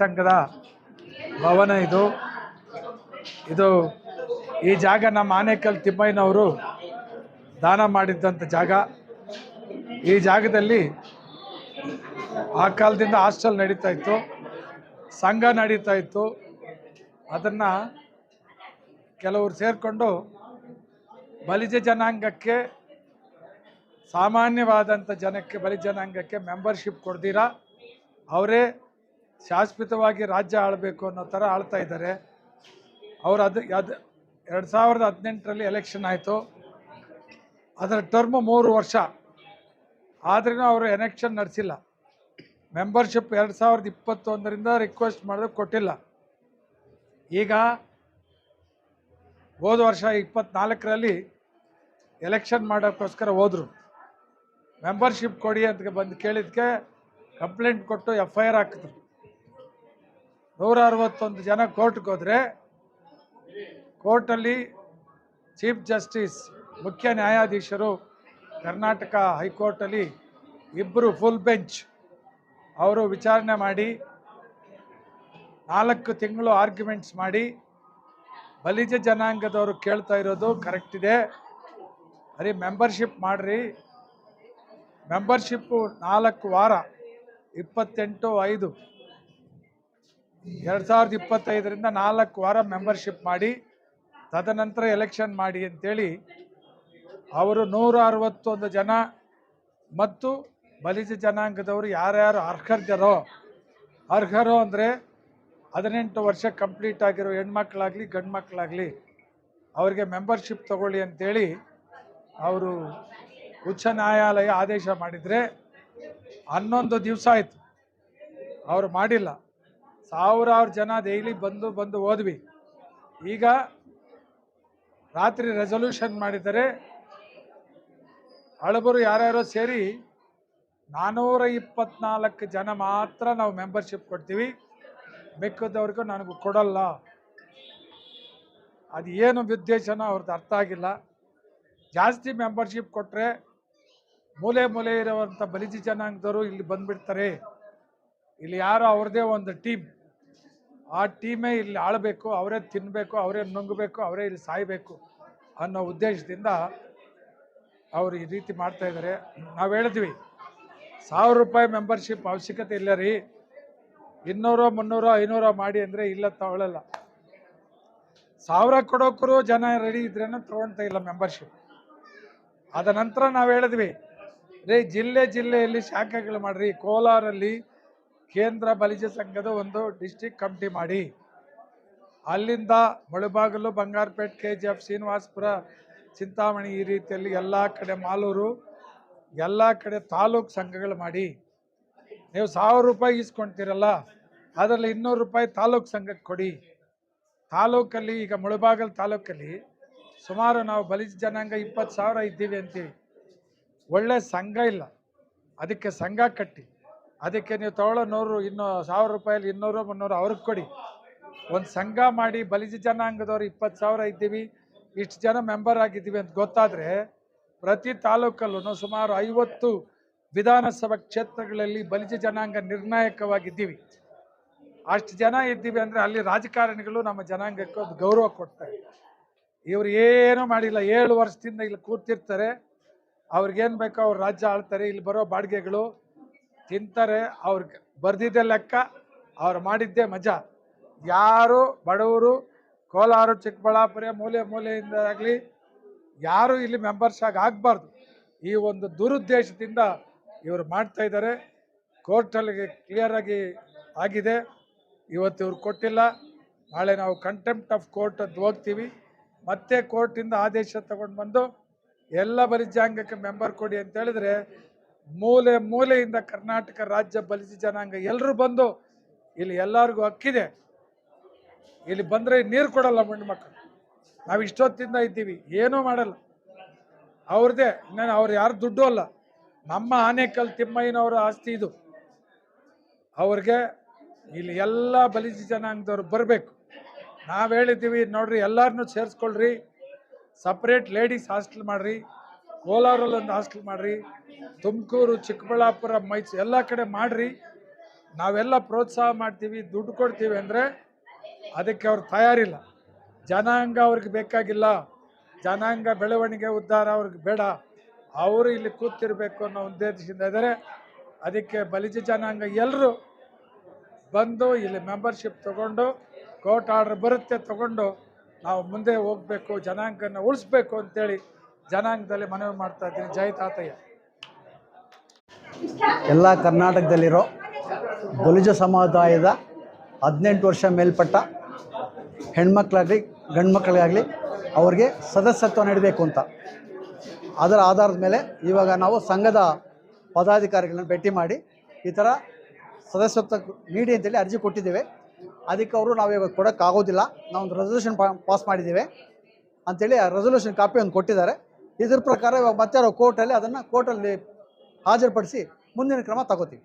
ಸಂಘದ ಭವನ ಇದು. ಇದು ಈ ಜಾಗ ನಮ್ಮ ಆನೇಕಲ್ ತಿಮ್ಮಯ್ಯನವರು ದಾನ ಮಾಡಿದ್ದಂಥ ಜಾಗ. ಈ ಜಾಗದಲ್ಲಿ ಆ ಕಾಲದಿಂದ ಹಾಸ್ಟೆಲ್ ನಡೀತಾ ಇತ್ತು. ಸಂಘ ನಡೀತಾ ಇತ್ತು. ಅದನ್ನು ಕೆಲವರು ಸೇರಿಕೊಂಡು ಬಲಿಜ ಜನಾಂಗಕ್ಕೆ ಸಾಮಾನ್ಯವಾದಂಥ ಜನಕ್ಕೆ ಬಲಿಜ ಜನಾಂಗಕ್ಕೆ ಮೆಂಬರ್ಶಿಪ್ ಕೊಡ್ದಿರಾ ಅವರೇ ಶಾಶ್ವತವಾಗಿ ರಾಜ್ಯ ಆಳಬೇಕು ಅನ್ನೋ ಥರ ಆಳ್ತಾ ಇದ್ದಾರೆ. ಅವರು ಅದು ಅದು ಎರಡು ಸಾವಿರದ ಹದಿನೆಂಟರಲ್ಲಿ ಎಲೆಕ್ಷನ್ ಆಯಿತು. ಅದರ ಟರ್ಮ್ ಮೂರು ವರ್ಷ. ಆದ್ರೂ ಅವರು ಎಲೆಕ್ಷನ್ ನಡೆಸಿಲ್ಲ. ಮೆಂಬರ್ಶಿಪ್ ಎರಡು ಸಾವಿರದ ಇಪ್ಪತ್ತೊಂದರಿಂದ ರಿಕ್ವೆಸ್ಟ್ ಮಾಡಿದ್ರೆ, ಕೊಟ್ಟಿಲ್ಲ. ಈಗ ಹೋದ ವರ್ಷ ಇಪ್ಪತ್ನಾಲ್ಕರಲ್ಲಿ ಎಲೆಕ್ಷನ್ ಮಾಡೋಕ್ಕೋಸ್ಕರ ಹೋದರು. ಮೆಂಬರ್ಶಿಪ್ ಕೊಡಿ ಅಂತ ಬಂದು ಕೇಳಿದ್ದಕ್ಕೆ ಕಂಪ್ಲೇಂಟ್ ಕೊಟ್ಟು ಎಫ್ ಐ ಆರ್ ಹಾಕಿದ್ರು. ನೂರ ಅರವತ್ತೊಂದು ಜನ ಕೋರ್ಟ್ಗೆ ಹೋದರೆ, ಕೋರ್ಟಲ್ಲಿ ಚೀಫ್ ಜಸ್ಟಿಸ್, ಮುಖ್ಯ ನ್ಯಾಯಾಧೀಶರು, ಕರ್ನಾಟಕ ಹೈಕೋರ್ಟಲ್ಲಿ ಇಬ್ಬರು ಫುಲ್ ಬೆಂಚ್ ಅವರು ವಿಚಾರಣೆ ಮಾಡಿ, ನಾಲ್ಕು ತಿಂಗಳು ಆರ್ಗ್ಯುಮೆಂಟ್ಸ್ ಮಾಡಿ, ಬಲಿಜ ಜನಾಂಗದವರು ಕೇಳ್ತಾ ಇರೋದು ಕರೆಕ್ಟ್ ಇದೆ. ಅರೆ ಮೆಂಬರ್ಶಿಪ್ ಮಾಡಿರಿ. ಮೆಂಬರ್ಶಿಪ್ಪು ನಾಲ್ಕು ವಾರ, ಇಪ್ಪತ್ತೆಂಟು ಐದು. ಎರಡು ಸಾವಿರದ ಇಪ್ಪತ್ತೈದರಿಂದ ನಾಲ್ಕು ವಾರ ಮೆಂಬರ್ಶಿಪ್ ಮಾಡಿ, ತದನಂತರ ಎಲೆಕ್ಷನ್ ಮಾಡಿ ಅಂತೇಳಿ ಅವರು ನೂರ ಅರವತ್ತೊಂದು ಜನ ಮತ್ತು ಬಲಿಜ ಜನಾಂಗದವರು ಯಾರ್ಯಾರು ಅರ್ಹರ್ಜರೋ ಅರ್ಹರು ಅಂದರೆ ಹದಿನೆಂಟು ವರ್ಷ ಕಂಪ್ಲೀಟ್ ಆಗಿರೋ ಹೆಣ್ಮಕ್ಳಾಗಲಿ ಗಂಡು ಮಕ್ಕಳಾಗಲಿ ಅವರಿಗೆ ಮೆಂಬರ್ಶಿಪ್ ತಗೊಳ್ಳಿ ಅಂತೇಳಿ ಅವರು ಉಚ್ಚ ನ್ಯಾಯಾಲಯ ಆದೇಶ ಮಾಡಿದರೆ ಹನ್ನೊಂದು ದಿವಸ ಆಯಿತು. ಅವರು ಮಾಡಿಲ್ಲ. ಸಾವಿರಾರು ಜನ ಡೈಲಿ ಬಂದು ಬಂದು ಹೋದ್ವಿ ಈಗ ರಾತ್ರಿ ರೆಸೊಲ್ಯೂಷನ್ ಮಾಡಿದರೆ ಹಳಬರು ಯಾರ್ಯಾರೋ ಸೇರಿ ನಾನ್ನೂರ ಇಪ್ಪತ್ನಾಲ್ಕು ಜನ ಮಾತ್ರ ನಾವು ಮೆಂಬರ್ಶಿಪ್ ಕೊಡ್ತೀವಿ. ಮಿಕ್ಕದವ್ರಿಗೂ ನನಗೆ ಕೊಡಲ್ಲ. ಅದು ಏನು ಉದ್ದೇಶನ ಅವ್ರದ್ದು ಅರ್ಥ ಆಗಿಲ್ಲ. ಜಾಸ್ತಿ ಮೆಂಬರ್ಶಿಪ್ ಕೊಟ್ಟರೆ ಮೂಲೆ ಮೂಲೆ ಇರುವಂಥ ಬಲಿಜಿ ಜನಾಂಗದವರು ಇಲ್ಲಿ ಬಂದುಬಿಡ್ತಾರೆ. ಇಲ್ಲಿ ಯಾರೋ ಅವ್ರದ್ದೇ ಒಂದು ಟೀಮ್ ಆ ಟೀಮೇ ಇಲ್ಲಿ ಆಳಬೇಕು, ಅವರೇ ತಿನ್ನಬೇಕು ಅವರೇ ನುಂಗಬೇಕು, ಅವರೇ ಇಲ್ಲಿ ಸಾಯಬೇಕು ಅನ್ನೋ ಉದ್ದೇಶದಿಂದ ಅವರು ಈ ರೀತಿ ಮಾಡ್ತಾ ಇದ್ದಾರೆ. ನಾವು ಹೇಳಿದ್ವಿ, ಸಾವಿರ ರೂಪಾಯಿ ಮೆಂಬರ್ಶಿಪ್ ಅವಶ್ಯಕತೆ ಇಲ್ಲ ರೀ. ಇನ್ನೂರು, ಮುನ್ನೂರು, ಐನೂರು ಮಾಡಿ ಅಂದರೆ ಇಲ್ಲ ತಗೊಳ್ಳಲ್ಲ ಸಾವಿರ ಕೊಡೋಕರು ಜನ ರೆಡಿ ಇದ್ರೇನು ತೊಗೊಳ್ತಾ ಇಲ್ಲ ಮೆಂಬರ್ಶಿಪ್ ಅದ ನಂತರ ನಾವು ಹೇಳಿದ್ವಿ, ರೀ ಜಿಲ್ಲೆ ಜಿಲ್ಲೆಯಲ್ಲಿ ಶಾಖೆಗಳು ಮಾಡ್ರಿ, ಕೋಲಾರಲ್ಲಿ ಕೇಂದ್ರ ಬಲಿಜ ಸಂಘದ ಒಂದು ಡಿಸ್ಟಿಕ್ ಕಮಿಟಿ ಮಾಡಿ. ಅಲ್ಲಿಂದ Mulbagal, Bangarpet K G F Srinivaspur, Chintamani ಈ ರೀತಿಯಲ್ಲಿ ಎಲ್ಲ ಕಡೆ ಮಾಲೂರು, ಎಲ್ಲ ಕಡೆ ತಾಲೂಕು ಸಂಘಗಳು ಮಾಡಿ. ನೀವು ಸಾವಿರ ರೂಪಾಯಿ ಇಸ್ಕೊಳ್ತೀರಲ್ಲ ಅದರಲ್ಲಿ ಇನ್ನೂರು ರೂಪಾಯಿ ತಾಲೂಕು ಸಂಘಕ್ಕೆ ಕೊಡಿ. ತಾಲೂಕಲ್ಲಿ, ಈಗ ಮುಳುಬಾಗಲ್ ತಾಲೂಕಲ್ಲಿ ಸುಮಾರು ನಾವು ಬಲಿಜ ಜನಾಂಗ ಇಪ್ಪತ್ತು ಸಾವಿರ ಇದ್ದೀವಿ ಅಂತೀವಿ. ಒಳ್ಳೆ ಸಂಘ ಇಲ್ಲ. ಅದಕ್ಕೆ ಸಂಘ ಕಟ್ಟಿ. ಅದಕ್ಕೆ ನೀವು ತಗೊಳ್ಳೋ ನೂರು, ಇನ್ನೂ ಸಾವಿರ ರೂಪಾಯಲ್ಲಿ ಇನ್ನೂರು, ಮುನ್ನೂರು ಅವ್ರಿಗೆ ಕೊಡಿ. ಒಂದು ಸಂಘ ಮಾಡಿ ಬಲಿಜ ಜನಾಂಗದವ್ರು ಇಪ್ಪತ್ತು ಸಾವಿರ ಇದ್ದೀವಿ, ಇಷ್ಟು ಜನ ಮೆಂಬರ್ ಆಗಿದ್ದೀವಿ ಅಂತ ಗೊತ್ತಾದರೆ ಪ್ರತಿ ತಾಲೂಕಲ್ಲೂ ಸುಮಾರು ಐವತ್ತು ವಿಧಾನಸಭಾ ಕ್ಷೇತ್ರಗಳಲ್ಲಿ ಬಲಿಜ ಜನಾಂಗ ನಿರ್ಣಾಯಕವಾಗಿದ್ದೀವಿ. ಅಷ್ಟು ಜನ ಇದ್ದೀವಿ ಅಂದರೆ ಅಲ್ಲಿ ರಾಜಕಾರಣಿಗಳು ನಮ್ಮ ಜನಾಂಗಕ್ಕೆ ಒಂದು ಗೌರವ ಕೊಡ್ತಾರೆ ಇವ್ರು ಏನೂ ಮಾಡಿಲ್ಲ, ಏಳು ವರ್ಷದಿಂದ ಇಲ್ಲಿ ಕೂತಿರ್ತಾರೆ. ಅವ್ರಿಗೇನು ಬೇಕೋ ಅವ್ರು ರಾಜ್ಯ ಆಳ್ತಾರೆ, ಇಲ್ಲಿ ಬರೋ ಬಾಡಿಗೆಗಳು. ತಿಂತಾರೆ, ಅವ್ರಿಗೆ ಬರ್ದಿದ್ದೆ ಲೆಕ್ಕ, ಅವ್ರು ಮಾಡಿದ್ದೇ ಮಜಾ. ಯಾರು ಬಡವರು, ಕೋಲಾರ, ಚಿಕ್ಕಬಳ್ಳಾಪುರ, ಮೂಲೆ ಮೂಲೆಯಿಂದ ಆಗಲಿ, ಯಾರು ಇಲ್ಲಿ ಮೆಂಬರ್ಸ್ ಆಗಿ ಆಗಬಾರ್ದು. ಈ ಒಂದು ದುರುದ್ದೇಶದಿಂದ ಇವರು ಮಾಡ್ತಾ ಇದ್ದಾರೆ. ಕೋರ್ಟಲ್ಲಿ ಕ್ಲಿಯರ್ ಆಗಿ ಆಗಿದೆ. ಇವತ್ತು ಇವ್ರು ಕೊಟ್ಟಿಲ್ಲ. ನಾಳೆ ನಾವು ಕಂಟೆಂಪ್ಟ್ ಆಫ್ ಕೋರ್ಟ್ ಅಂತ ಹೋಗ್ತೀವಿ. ಮತ್ತೆ ಕೋರ್ಟಿಂದ ಆದೇಶ ತಗೊಂಡು ಬಂದು ಎಲ್ಲ ಬಲಿಜಾಂಗಕ್ಕೆ ಮೆಂಬರ್ ಕೊಡಿ ಅಂತ ಹೇಳಿದ್ರೆ ಮೂಲೆ ಮೂಲೆಯಿಂದ ಕರ್ನಾಟಕ ರಾಜ್ಯ ಬಲಿಜಿ ಜನಾಂಗ ಎಲ್ಲರೂ ಬಂದು ಇಲ್ಲಿ ಎಲ್ಲರಿಗೂ ಹಕ್ಕಿದೆ. ಇಲ್ಲಿ ಬಂದರೆ ನೀರು ಕೊಡಲ್ಲ ಮಣ್ಣು ಮಕ್ಕಳು. ನಾವು ಇಷ್ಟೊತ್ತಿಂದ ಇದ್ದೀವಿ, ಏನೂ ಮಾಡಲ್ಲ. ಅವ್ರದ್ದೇ ನಾನು ಅವ್ರು ಯಾರು ದುಡ್ಡು ಅಲ್ಲ. ನಮ್ಮ ಆನೇಕಲ್ ತಿಮ್ಮಯ್ಯನವರ ಆಸ್ತಿ ಇದು. ಅವ್ರಿಗೆ ಇಲ್ಲಿ ಎಲ್ಲ ಬಲಿಜಿ ಜನಾಂಗದವ್ರು ಬರಬೇಕು. ನಾವು ಹೇಳಿದ್ದೀವಿ, ನೋಡ್ರಿ ಎಲ್ಲರನ್ನೂ ಸೇರಿಸ್ಕೊಳ್ರಿ. ಸಪ್ರೇಟ್ ಲೇಡೀಸ್ ಹಾಸ್ಟೆಲ್ ಮಾಡಿರಿ. ಕೋಲಾರಲ್ಲಿ ಒಂದು ಹಾಸ್ಟೆಲ್ ಮಾಡಿರಿ, ತುಮಕೂರು, ಚಿಕ್ಕಬಳ್ಳಾಪುರ, ಮೈಸೂರು, ಎಲ್ಲ ಕಡೆ ಮಾಡಿರಿ. ನಾವೆಲ್ಲ ಪ್ರೋತ್ಸಾಹ ಮಾಡ್ತೀವಿ, ದುಡ್ಡು ಕೊಡ್ತೀವಿ ಅಂದರೆ ಅದಕ್ಕೆ ಅವ್ರು ತಯಾರಿಲ್ಲ. ಜನಾಂಗ ಅವ್ರಿಗೆ ಬೇಕಾಗಿಲ್ಲ. ಜನಾಂಗ ಬೆಳವಣಿಗೆ, ಉದ್ಧಾರ ಅವ್ರಿಗೆ ಬೇಡ. ಅವರು ಇಲ್ಲಿ ಕೂತಿರ್ಬೇಕು ಅನ್ನೋ ಉದ್ದೇಶದಿಂದ ಇದ್ದಾರೆ. ಅದಕ್ಕೆ ಬಲಿಜ ಜನಾಂಗ ಎಲ್ಲರೂ ಬಂದು ಇಲ್ಲಿ ಮೆಂಬರ್ಶಿಪ್ ತಗೊಂಡು ಕೋರ್ಟ್ ಆರ್ಡರ್ ಬರುತ್ತೆ ತಗೊಂಡು ನಾವು ಮುಂದೆ ಹೋಗಬೇಕು, ಜನಾಂಗನ ಉಳಿಸ್ಬೇಕು ಅಂತೇಳಿ ಜನಾಂಗದಲ್ಲಿ ಮನವಿ ಮಾಡ್ತಾ ಇದ್ದೀನಿ. ಜೈ ತಾತಯ್ಯ. ಎಲ್ಲ ಕರ್ನಾಟಕದಲ್ಲಿರೋ ಬಲಿಜ ಸಮುದಾಯದ ಹದಿನೆಂಟು ವರ್ಷ ಮೇಲ್ಪಟ್ಟ ಹೆಣ್ಮಕ್ಳಾಗಲಿ ಗಂಡು ಮಕ್ಕಳಿಗಾಗಲಿ ಅವ್ರಿಗೆ ಸದಸ್ಯತ್ವ ನೀಡಬೇಕು ಅಂತ. ಅದರ ಆಧಾರದ ಮೇಲೆ ಇವಾಗ ನಾವು ಸಂಘದ ಪದಾಧಿಕಾರಿಗಳನ್ನ ಭೇಟಿ ಮಾಡಿ ಈ ಥರ ಸದಸ್ಯತ್ವ ನೀಡಿ ಅಂತೇಳಿ ಅರ್ಜಿ ಕೊಟ್ಟಿದ್ದೇವೆ. ಅದಕ್ಕೆ ಅವರು ನಾವು ಇವಾಗ ಕೊಡೋಕ್ಕಾಗೋದಿಲ್ಲ. ನಾವೊಂದು ರೆಸಲ್ಯೂಷನ್ ಪಾಸ್ ಮಾಡಿದ್ದೇವೆ. ಅಂಥೇಳಿ ಆ ರೆಸಲ್ಯೂಷನ್ ಕಾಪಿ ಒಂದು ಕೊಟ್ಟಿದ್ದಾರೆ. ಇದ್ರ ಪ್ರಕಾರ ಇವಾಗ ಮತ್ತೆ ಕೋರ್ಟಲ್ಲಿ ಅದನ್ನು ಕೋರ್ಟಲ್ಲಿ ಹಾಜರುಪಡಿಸಿ ಮುಂದಿನ ಕ್ರಮ ತಗೋತೀವಿ.